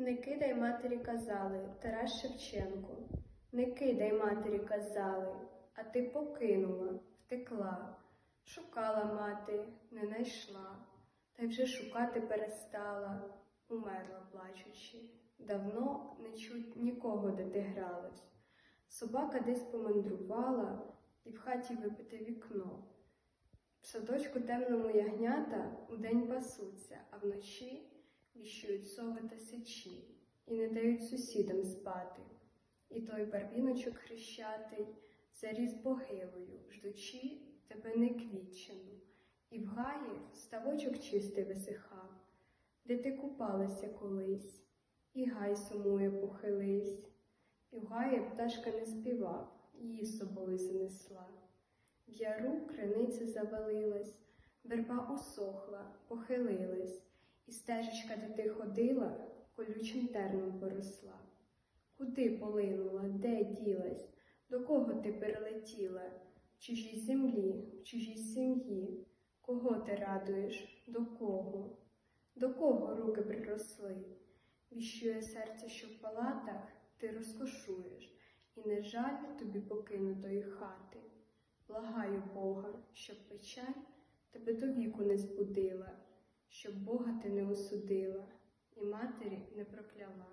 Не кидай матері казали, Тарас Шевченко. Не кидай матері казали, а ти покинула, втекла. Шукала мати, не найшла, та й вже шукати перестала, умерла плачучи. Давно не чуть нікого, де ти гралась. Собака десь помандрувала і в хаті випите вікно. В садочку темному ягнята удень пасуться, а вночі віщують сови та сичі і не дають сусідам спати. І той барвіночок хрещатий заріс погилою, ждучи тебе не квітчену, і в гаї ставочок чистий висихав, де ти купалася колись, і гай сумує похились, і в гаї пташка не співав, її собою занесла. В яру криниця завалилась, верба усохла, похилилась, і стежечка, де ти ходила, колючим терном поросла. Куди полинула, де ділась, до кого ти перелетіла? В чужій землі, в чужій сім'ї, кого ти радуєш, до кого? До кого руки приросли? Віщує серце, що в палатах ти розкошуєш, і не жаль тобі покинутої хати. Благаю Бога, щоб печаль тебе до віку не збудила, щоб Бога ти не осудила і матері не прокляла.